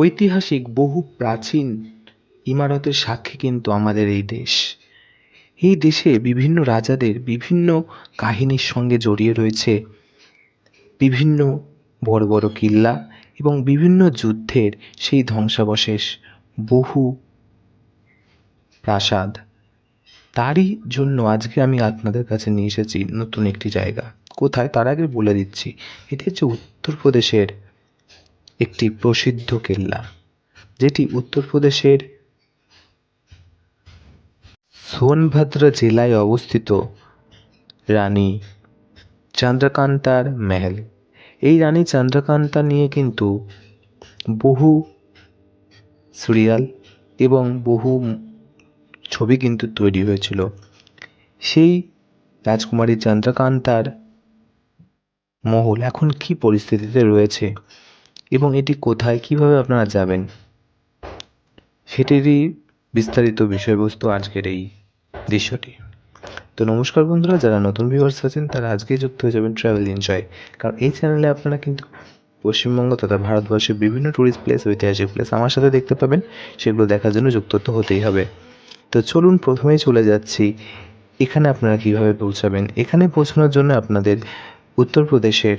ঐতিহাসিক বহু প্রাচীন ইমারতের সাক্ষী কিন্তু আমাদের এই দেশ। এই দেশে বিভিন্ন রাজাদের বিভিন্ন কাহিনীর সঙ্গে জড়িয়ে রয়েছে বিভিন্ন বড় বড় কিল্লা এবং বিভিন্ন যুদ্ধের সেই ধ্বংসাবশেষ, বহু প্রাসাদ। তারই জন্য আজকে আমি আপনাদের কাছে নিয়ে এসেছি নতুন একটি জায়গা। কোথায়? তার আগে বলে দিচ্ছি, এটি হচ্ছে উত্তরপ্রদেশের একটি প্রসিদ্ধ কেল্লা, যেটি উত্তরপ্রদেশের সোনভদ্র জেলায় অবস্থিত রানী চন্দ্রকান্তার মেহেল। এই রানী চন্দ্রকান্তা নিয়ে কিন্তু বহু সিরিয়াল এবং বহু ছবি কিন্তু তৈরি হয়েছিল। সেই রাজকুমারী চন্দ্রকান্তার মহল এখন কী পরিস্থিতিতে রয়েছে? এবং এটি কোথায়, কীভাবে আপনারা যাবেন, সেটিরই বিস্তারিত বিষয়বস্তু আজকের এই দৃশ্যটি। তো নমস্কার বন্ধুরা, যারা নতুন ভিউয়ার্স আছেন, তারা আজকেই যুক্ত হয়ে যাবেন ট্রাভেল এনজয় কারণ এই চ্যানেলে আপনারা কিন্তু পশ্চিমবঙ্গ তথা ভারতবর্ষের বিভিন্ন ট্যুরিস্ট প্লেস ঐতিহাসিক প্লেস আমার সাথে দেখতে পাবেন, সেগুলো দেখার জন্য যুক্ত তো হতেই হবে। তো চলুন প্রথমেই চলে যাচ্ছি, এখানে আপনারা কীভাবে পৌঁছাবেন, এখানে পৌঁছানোর জন্য আপনাদের উত্তরপ্রদেশের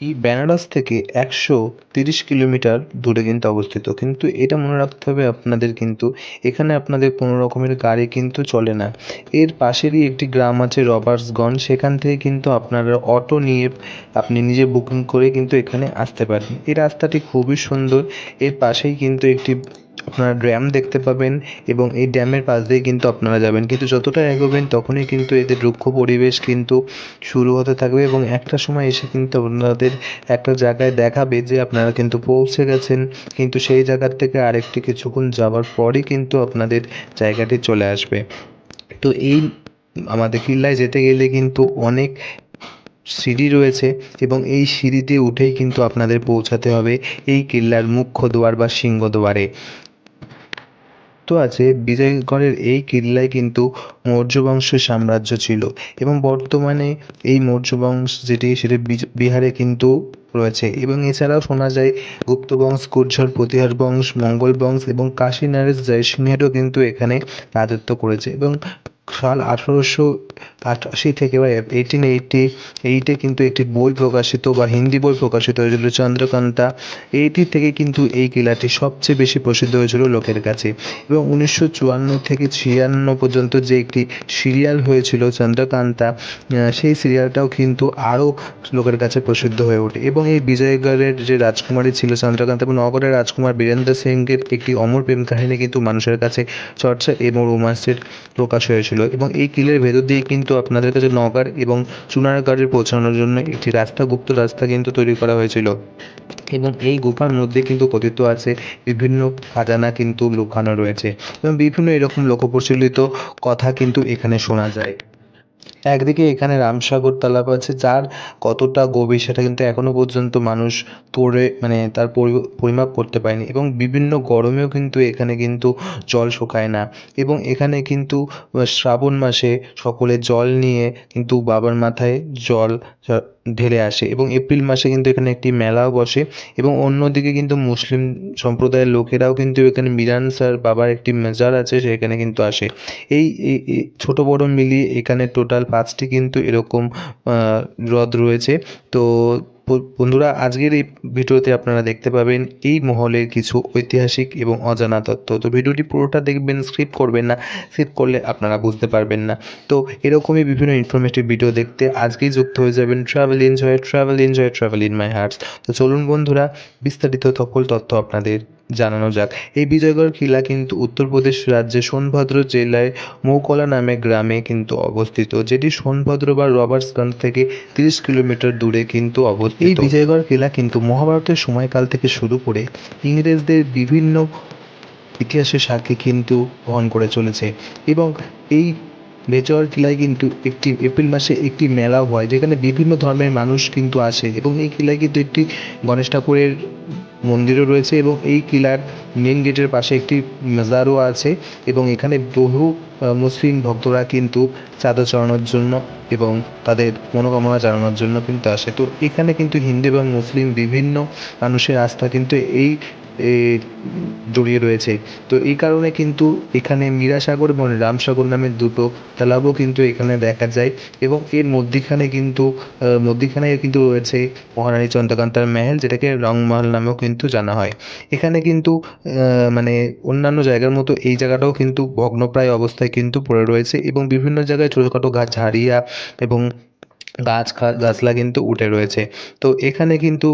এই বেনারস থেকে একশো তিরিশ কিলোমিটার দূরে কিন্তু অবস্থিত। কিন্তু এটা মনে রাখতে হবে আপনাদের কিন্তু, এখানে আপনাদের কোনো রকমের গাড়ি কিন্তু চলে না। এর পাশেরই একটি গ্রাম আছে রবার্টসগঞ্জ, সেখান থেকে কিন্তু আপনারা অটো নিয়ে আপনি নিজে বুকিং করে কিন্তু এখানে আসতে পারেন। এই রাস্তাটি খুবই সুন্দর, এর পাশেই কিন্তু একটি আপনারা ড্যাম দেখতে পাবেন এবং এই ড্যামের পাশ দিয়ে কিন্তু আপনারা যাবেন। কিন্তু যতটা এগোবেন তখনই কিন্তু এদের রুক্ষ পরিবেশ কিন্তু শুরু হতে থাকবে এবং একটা সময় এসে কিন্তু আপনাদের একটা জায়গায় দেখাবে যে আপনারা কিন্তু পৌঁছে গেছেন। কিন্তু সেই জায়গার থেকে আরেকটি কিছুক্ষণ যাওয়ার পরই কিন্তু আপনাদের জায়গাটি চলে আসবে। তো এই আমাদের কিল্লায় যেতে গেলে কিন্তু অনেক সিঁড়ি রয়েছে এবং এই সিঁড়িতে উঠেই কিন্তু আপনাদের পৌঁছাতে হবে এই কিল্লার মুখ্য দুয়ার বা সিংহদ্বারে তো আছে, বিজয়গড়ের এই কিল্লায় কিন্তু মৌর্য বংশের সাম্রাজ্য ছিল এবং বর্তমানে এই মৌর্য বংশ যেটি, সেটি বিহারে কিন্তু রয়েছে এবং এছাড়াও শোনা যায় গুপ্ত বংশ গুর্জর, প্রতিহার বংশ, মঙ্গল বংশ এবং কাশী নরেশ জয়সিংহেরও কিন্তু এখানে রাজত্ব করেছে এবং সাল আঠারোশো আটাশি থেকে বা এইটিন এইটি এইটে কিন্তু একটি বই প্রকাশিত বা হিন্দি বই প্রকাশিত হয়েছিল চন্দ্রকান্তা। এইটি থেকে কিন্তু এই কিলাটি সবচেয়ে বেশি প্রসিদ্ধ হয়েছিল লোকের কাছে। এবং উনিশশো চুয়ান্ন থেকে ছিয়ান্ন পর্যন্ত যে একটি সিরিয়াল হয়েছিল চন্দ্রকান্তা সেই সিরিয়ালটাও কিন্তু আরও লোকের কাছে প্রসিদ্ধ হয়ে ওঠে। এবং এই বিজয়গড়ের যে রাজকুমারী ছিল চন্দ্রকান্তা এবং নগরের রাজকুমার বীরেন্দ্র সিংয়ের একটি অমর প্রেম কাহিনী কিন্তু মানুষের কাছে চর্চা এবং রোমান্সের প্রকাশ হয়েছিল। এবং এই কিলের ভেতর দিয়ে কিন্তু আপনাদের কাছে নগার এবং চুনার গাড়ি পৌঁছানোর জন্য একটি রাস্তা, গুপ্ত রাস্তা কিন্তু তৈরি করা হয়েছিল। এবং এই গুফার মধ্যে কিন্তু কথিত আছে বিভিন্ন খাজানা কিন্তু লুকানো রয়েছে। এবং বিভিন্ন এরকম লোকপ্রচলিত কথা কিন্তু এখানে শোনা যায়। একদিকে এখানে রামসাগর তালাব আছে, যার কতটা গভীর সেটা কিন্তু এখনও পর্যন্ত মানুষ তোড়ে মানে তার পরিমাপ করতে পারেনি এবং বিভিন্ন গরমেও কিন্তু এখানে কিন্তু জল শুকায় না এবং এখানে কিন্তু শ্রাবণ মাসে সকলে জল নিয়ে কিন্তু বাবার মাথায় জল ঢেলে আসে এবং এপ্রিল মাসে কিন্তু এখানে একটি মেলাও বসে এবং অন্যদিকে কিন্তু মুসলিম সম্প্রদায়ের লোকেরাও কিন্তু এখানে মিরানসার বাবার একটি মাজার আছে সেখানে কিন্তু আসে। এই ছোটো বড় মিলিয়ে এখানে টোটাল পাঁচটি কিন্তু এরকম হ্রদ রয়েছে। তো বন্ধুরা, আজকের এই ভিডিওতে আপনারা দেখতে পাবেন এই মহলের কিছু ঐতিহাসিক এবং অজানা তথ্য তো ভিডিওটি পুরোটা দেখবেন, স্কিপ করবেন না, স্কিপ করলে আপনারা বুঝতে পারবেন না। তো এরকমই বিভিন্ন ইনফরমেটিভ ভিডিও দেখতে আজকেই যুক্ত হয়ে যাবেন travel enjoy travel enjoy travel in my hearts তো চলুন বন্ধুরা, বিস্তারিত সকল তথ্য আপনাদের জানানো যাক। এই বিজয়গড় কিলা কিন্তু উত্তরপ্রদেশ রাজ্যের সোনভদ্র জেলায় মৌকলা নামে গ্রামে কিন্তু অবস্থিত, যেটি সোনভদ্র বা রবার্টসগঞ্জ থেকে তিরিশ কিলোমিটার দূরে কিন্তু অবস্থিত। এই বিজয়গড় কিলা কিন্তু মহাভারতের সময়কাল থেকে শুরু করে ইংরেজদের বিভিন্ন ইতিহাসের সাক্ষী কিন্তু বহন করে চলেছে এবং এই বেজর কিলায় কিন্তু একটি এপ্রিল মাসে একটি মেলাও হয়, যেখানে বিভিন্ন ধর্মের মানুষ কিন্তু আসে এবং এই কিলায় কিন্তু একটি গণেশ ঠাকুরের মন্দিরও রয়েছে এবং এই কিলার মেন গেটের পাশে একটি মাজারও আছে এবং এখানে বহু মুসলিম ভক্তরা কিন্তু চাঁদা চড়ানোর জন্য এবং তাদের মনোকামনা জানানোর জন্য কিন্তু আসে। তো এখানে কিন্তু হিন্দু এবং মুসলিম বিভিন্ন মানুষের আস্থা কিন্তু এই জড়িয়ে রয়েছে। তো এই কারণে কিন্তু এখানে মীরাসাগর এবং রামসাগর নামের দুটো তালাবও কিন্তু এখানে দেখা যায় এবং এর মধ্যিখানে কিন্তু মধ্যিখানে কিন্তু রয়েছে মহারানী চন্দ্রকান্তার মেহেল, যেটাকে রংমহল নামেও কিন্তু জানা হয়। এখানে কিন্তু মানে অন্যান্য জায়গার মতো এই জায়গাটাও কিন্তু ভগ্নপ্রায় অবস্থায় কিন্তু পড়ে রয়েছে এবং বিভিন্ন জায়গায় ছোটোখাটো গাছ ঝাড়িয়া এবং গাছ গাছলা কিন্তু উঠে রয়েছে। তো এখানে কিন্তু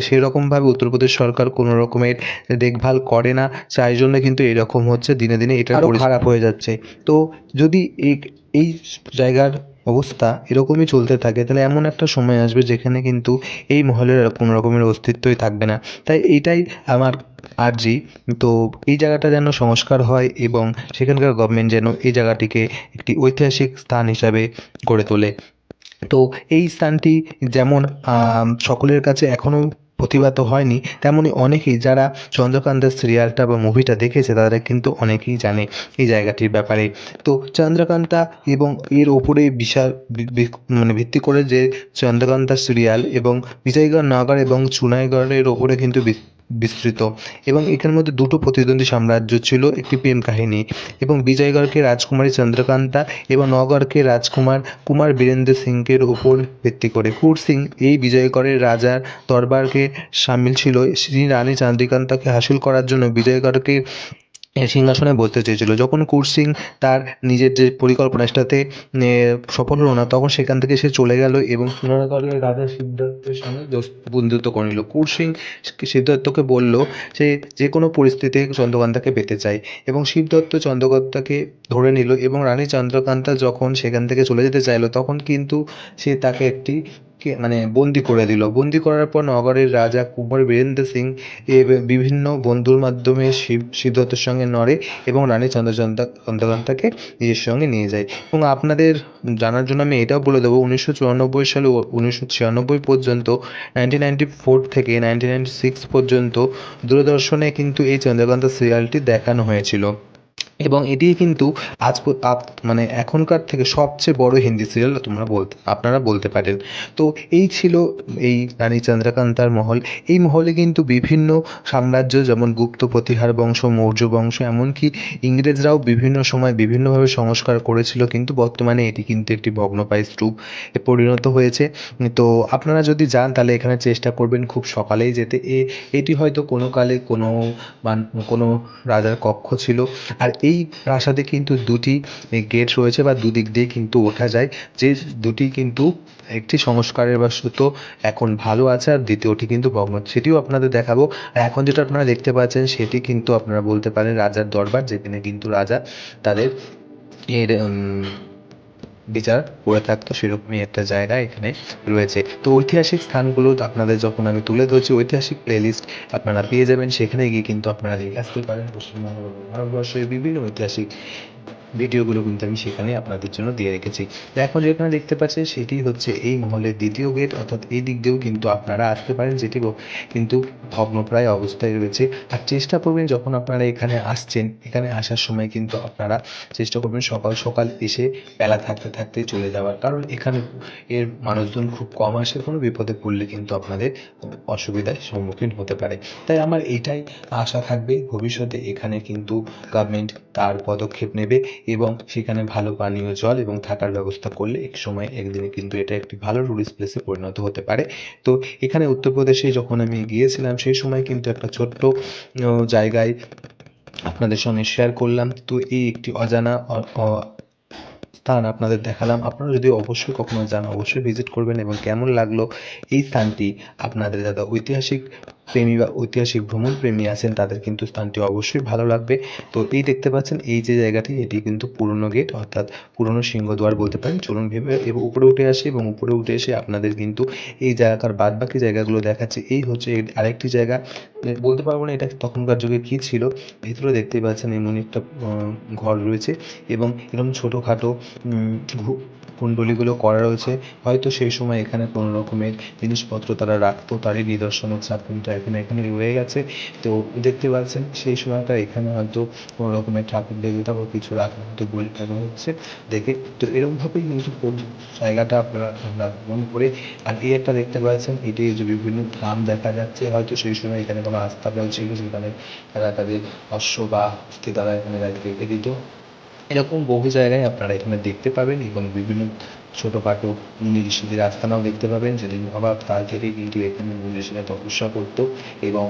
সেরকমভাবে উত্তরপ্রদেশ সরকার কোনো রকমের দেখভাল করে না। তাই জন্য কিন্তু এরকম হচ্ছে দিনে দিনে এটা খারাপ হয়ে যাচ্ছে। তো যদি এই এই জায়গার অবস্থা এরকমই চলতে থাকে, তাহলে এমন একটা সময় আসবে যেখানে কিন্তু এই মহলের আর কোনো রকমের অস্তিত্বই থাকবে না। তাই এইটাই আমার আর্জি। তো এই জায়গাটা যেন সংস্কার হয় এবং সেখানকার গভর্নমেন্ট যেন এই জায়গাটিকে একটি ঐতিহাসিক স্থান হিসাবে গড়ে তোলে। তো এই স্থানটি যেমন সকলের কাছে এখনও প্রতিভাত হয়নি। তেমনই অনেকেই যারা চন্দ্রকান্তের সিরিয়ালটা বা মুভিটা দেখেছে, তারা কিন্তু অনেকেই জানে এই জায়গাটির ব্যাপারে। তো চন্দ্রকান্তা এবং এর ওপরে বিশাল মানে ভিত্তি করে যে চন্দ্রকান্তা সিরিয়াল এবং বিজয়গড় নগর এবং চুনাইগড়ের ওপরে কিন্তু বিস্তৃত। এবং এখানের মধ্যে দুটো প্রতিদ্বন্দ্বী সাম্রাজ্য ছিল, একটি প্রেম কাহিনী এবং বিজয়গড়কে রাজকুমারী চন্দ্রকান্তা এবং নগরকে রাজকুমার কুমার বীরেন্দ্র সিংয়ের উপর ভিত্তি করে। কুর সিং এই বিজয়গড়ের রাজার দরবারকে সামিল ছিল। শ্রী রানী চন্দ্রিকান্তাকে হাসিল করার জন্য বিজয়গড়কে সিংহাসনে বসতে চেয়েছিল। যখন কুর সিং তার নিজের যে পরিকল্পনা সেটাতে সফল হলো না, তখন সেখান থেকে সে চলে গেল এবং সোনারগড়ের রাজা সিদ্ধার্থের সঙ্গে বন্ধুত্ব করে নিল। কুর সিং সিদ্ধার্থকে বলল সে যে কোনো পরিস্থিতিতে চন্দ্রকান্তাকে পেতে চায় এবং শিবদত্ত চন্দ্রকান্তাকে ধরে নিল এবং রানী চন্দ্রকান্তা যখন সেখান থেকে চলে যেতে চাইলো, তখন কিন্তু সে তাকে একটি কে মানে বন্দি করে দিল। বন্দি করার পর নগরের রাজা কুমার বীরেন্দ্র সিং এ বিভিন্ন বন্ধুর মাধ্যমে শিব সিদ্ধার্থের সঙ্গে নড়ে এবং রানী চন্দ্রকান্তাকে নিজের সঙ্গে নিয়ে যায়। এবং আপনাদের জানার জন্য আমি এটাও বলে দেবো, উনিশশো চুরানব্বই সালে উনিশশো ছিয়ানব্বই পর্যন্ত নাইনটিন নাইনটি ফোর থেকে নাইনটিন নাইনটি সিক্স পর্যন্ত দূরদর্শনে কিন্তু এই চন্দ্রকান্তা সিরিয়ালটি দেখানো হয়েছিল। এবং এটি কিন্তু আজ মানে এখনকার থেকে সবচেয়ে বড় হিন্দি সিরিয়াল তোমরা বলতে, আপনারা বলতে পারেন। তো এই ছিল এই রানী চন্দ্রকান্তার মহল। এই মহলে কিন্তু বিভিন্ন সাম্রাজ্য যেমন গুপ্ত প্রতিহার বংশ, মৌর্য বংশ, এমনকি ইংরেজরাও বিভিন্ন সময় বিভিন্নভাবে সংস্কার করেছিল, কিন্তু বর্তমানে এটি কিন্তু একটি ভগ্নপায় স্তূপ পরিণত হয়েছে। তো আপনারা যদি যান, তাহলে এখানে চেষ্টা করবেন খুব সকালেই যেতে। এ, এটি হয়তো কোনো কালে কোনো কোনো রাজার কক্ষ ছিল। আর এই প্রাসাদে কিন্তু দুটি গেট রয়েছে বা দুদিক দিয়ে কিন্তু ওঠা যায়। যে দুটি কিন্তু একটি সংস্কারের বশত এখন ভালো আছে আর দ্বিতীয়টি কিন্তু ভগ্ন সেটিও আপনাদের দেখাবো। আর এখন যেটা আপনারা দেখতে পাচ্ছেন, সেটি কিন্তু আপনারা বলতে পারেন রাজার দরবার, যেখানে কিন্তু রাজা তাদের এর বিচার করে থাকতো, সেরকমই একটা জায়গা এখানে রয়েছে। তো ঐতিহাসিক স্থানগুলো আপনাদের যখন আমি তুলে ধরছি, ঐতিহাসিক প্লেলিস্ট আপনারা পেয়ে যাবেন। সেখানে গিয়ে কিন্তু আপনারা দেখে আসতে পারেন। পশ্চিমবঙ্গ, ভারতবর্ষের বিভিন্ন ঐতিহাসিক ভিডিওগুলো কিন্তু আমি সেখানে আপনাদের জন্য দিয়ে রেখেছি। এখন যেখানে দেখতে পাচ্ছেন, সেটি হচ্ছে এই মহলের দ্বিতীয় গেট, অর্থাৎ এই দিক দিয়েও কিন্তু আপনারা আসতে পারেন, যেটি কিন্তু ভগ্নপ্রায় অবস্থায় রয়েছে। আর চেষ্টা করবেন যখন আপনারা এখানে আসছেন, এখানে আসার সময় কিন্তু আপনারা চেষ্টা করবেন সকাল সকাল এসে বেলা থাকতে থাকতে চলে যাওয়ার। কারণ এখানে এর মানুষজন খুব কম আসে, কোনো বিপদে পড়লে কিন্তু আপনাদের অসুবিধার সম্মুখীন হতে পারে। তাই আমার এটাই আশা থাকবে, ভবিষ্যতে এখানে কিন্তু গভর্নমেন্ট তার পদক্ষেপ নেবে। এবং সেখানে ভালো পানীয় জল এবং থাকার ব্যবস্থা করলে এক সময় একদিনে কিন্তু এটা একটি ভালো টুরিস্ট প্লেসে পরিণত হতে পারে। তো এখানে উত্তরপ্রদেশে যখন আমি গিয়েছিলাম সেই সময় কিন্তু একটা ছোট্ট জায়গায় আপনাদের সঙ্গে শেয়ার করলাম। তো এই একটি অজানা স্থান আপনাদের দেখালাম। আপনারা যদি অবশ্যই কখনো যান, অবশ্যই ভিজিট করবেন এবং কেমন লাগল এই স্থানটি আপনাদের দাদা ঐতিহাসিক প্রেমী বা ঐতিহাসিক ভ্রমণ প্রেমী আছেন, তাদের কিন্তু স্থানটি অবশ্যই ভালো লাগবে। তো এই দেখতে পাচ্ছেন, এই যে জায়গাটি, এটি কিন্তু পুরনো গেট, অর্থাৎ পুরনো সিংহদ্বার বলতে পারেন। চলুন ভেবে এবং, উপরে উঠে আসি এবং উপরে উঠে এসে আপনাদের কিন্তু এই জায়গাকার বাদ বাকি জায়গাগুলো দেখাচ্ছে। এই হচ্ছে আরেকটি জায়গা। বলতে পারব না এটা তখনকার যুগে কী ছিল। ভেতরে দেখতেই পাচ্ছেন এমন একটা ঘর রয়েছে এবং এরকম ছোটোখাটো কুণ্ডলীগুলো করা রয়েছে। হয়তো সেই সময় এখানে কোনো রকমের জিনিসপত্র তারা রাখতো, তারই নিদর্শন হচ্ছে আপনি এখন, এখানে রয়ে গেছে। তো দেখতে পাচ্ছেন, সেই সময়টা এখানে হয়তো কোনো রকমের ঠাকুর দেবতা বা কিছু রাখার মতো বলি হচ্ছে দেখে। তো এরকমভাবেই কিন্তু জায়গাটা আপনারা ভ্রমণ করে আর এই একটা দেখতে পাচ্ছেন, এটি যে বিভিন্ন গ্রাম দেখা যাচ্ছে, হয়তো সেই সময় এখানে কোনো আস্তাবল ছিল সেখানে তারা তাদের অশ্ব বা তারা এখানে রেখে দিত এরকম বহু জায়গায় আপনারা এখানে দেখতে পাবেন এবং বিভিন্ন ছোটোখাটো ঋষিদের আস্থানাও দেখতে পাবেন যেদিন কাল থেকে কিন্তু এখানে মুনি তপস্যা করতো এবং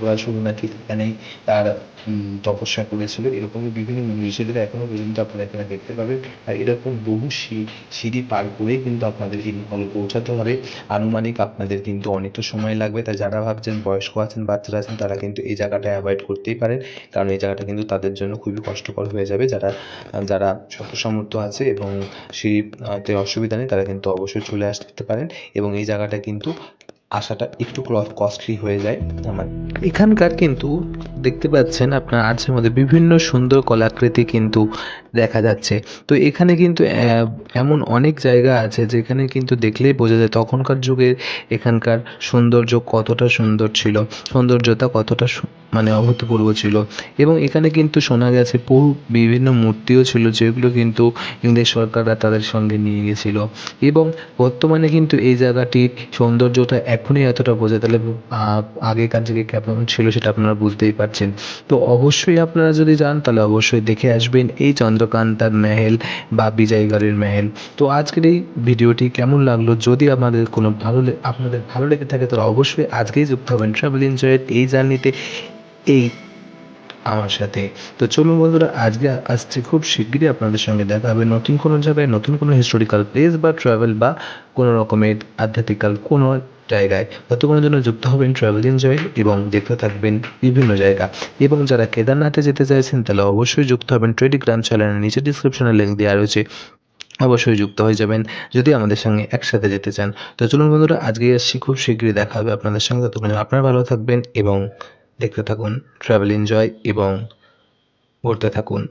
পড়াশুনো নাকি এখানেই তার তপস্যা করেছিল। এরকমই বিভিন্ন ঋষিদের এখনও পর্যন্ত আপনারা এখানে দেখতে পাবেন। আর এরকম বহু সিঁড়ি পার করেই কিন্তু আপনাদের মহলে পৌঁছাতে হবে। আনুমানিক আপনাদের কিন্তু অনেকটা সময় লাগবে। তাই যারা ভাবছেন বয়স্ক আছেন, বাচ্চারা আছেন, তারা কিন্তু এই জায়গাটা অ্যাভয়েড করতেই পারেন। কারণ এই জায়গাটা কিন্তু তাদের জন্য খুবই কষ্টকর হয়ে যাবে। যারা যারা শক্ত সামর্থ্য আছে এবং সিঁড়িতে অসুবিধা নেই তারা কিন্তু অবশ্যই চলে আসতে পারেন এবং এই জায়গাটা কিন্তু আসাটা একটু কস্টলি হয়ে যায় আমার। এখানকার কিন্তু দেখতে পাচ্ছেন আপনার আর্টসের মধ্যে বিভিন্ন সুন্দর কলাকৃতি কিন্তু দেখা যাচ্ছে। তো এখানে কিন্তু এমন অনেক জায়গা আছে যেখানে কিন্তু দেখলেই বোঝা যায় তখনকার যুগের এখানকার সৌন্দর্য কতটা সুন্দর ছিল, সৌন্দর্যতা কতটা মানে অভূতপূর্ব ছিল। এবং এখানে কিন্তু শোনা গেছে বহু বিভিন্ন মূর্তিও ছিল যেগুলো কিন্তু ইংরেজ সরকাররা তাদের সঙ্গে নিয়ে গেছিল। এবং বর্তমানে কিন্তু এই জায়গাটির সৌন্দর্যটা এখনই এতটা বোঝে, তাহলে আগেকার যুগে কেমন ছিল সেটা আপনারা বুঝতেই পারছেন। তো অবশ্যই আপনারা যদি যান, তাহলে অবশ্যই দেখে আসবেন এই চন্দ্রকান্তার মেহেল বা বিজয়গড়ের মেহেল। তো আজকের এই ভিডিওটি কেমন লাগল? যদি আমাদের কোনো ভালো আপনাদের ভালো লেগে থাকে, তাহলে অবশ্যই আজকেই যুক্ত হবেন ট্রাভেল এনজয়ের এই জার্নিতে এই আমার সাথে। তো চলুন বন্ধুরা, আজকে আসছে খুব শিগগিরই আপনাদের সঙ্গে দেখা হবে নতুন কোনো জায়গায়, নতুন কোনো হিস্টোরিক্যাল প্লেস বা ট্রাভেল বা কোনো রকমের আধ্যাত্মিকাল কোনো জায়গায় ততক্ষণের জন্য যুক্ত হবেন ট্রাভেল এনজয় এবং দেখতে থাকবেন বিভিন্ন জায়গা। এবং যারা কেদারনাথে যেতে চাইছেন, তাহলে অবশ্যই যুক্ত হবেন টেলিগ্রাম চ্যানেলের নিচে ডিসক্রিপশনে লিঙ্ক দেওয়া রয়েছে। অবশ্যই যুক্ত হয়ে যাবেন যদি আমাদের সঙ্গে একসাথে যেতে চান। তো চলুন বন্ধুরা আজকে আসছি, খুব শীঘ্রই দেখা হবে আপনাদের সঙ্গে। ততক্ষণ আপনারা ভালো থাকবেন এবং দেখতে থাকুন ট্রাভেল এনজয় এবং ঘুরতে থাকুন।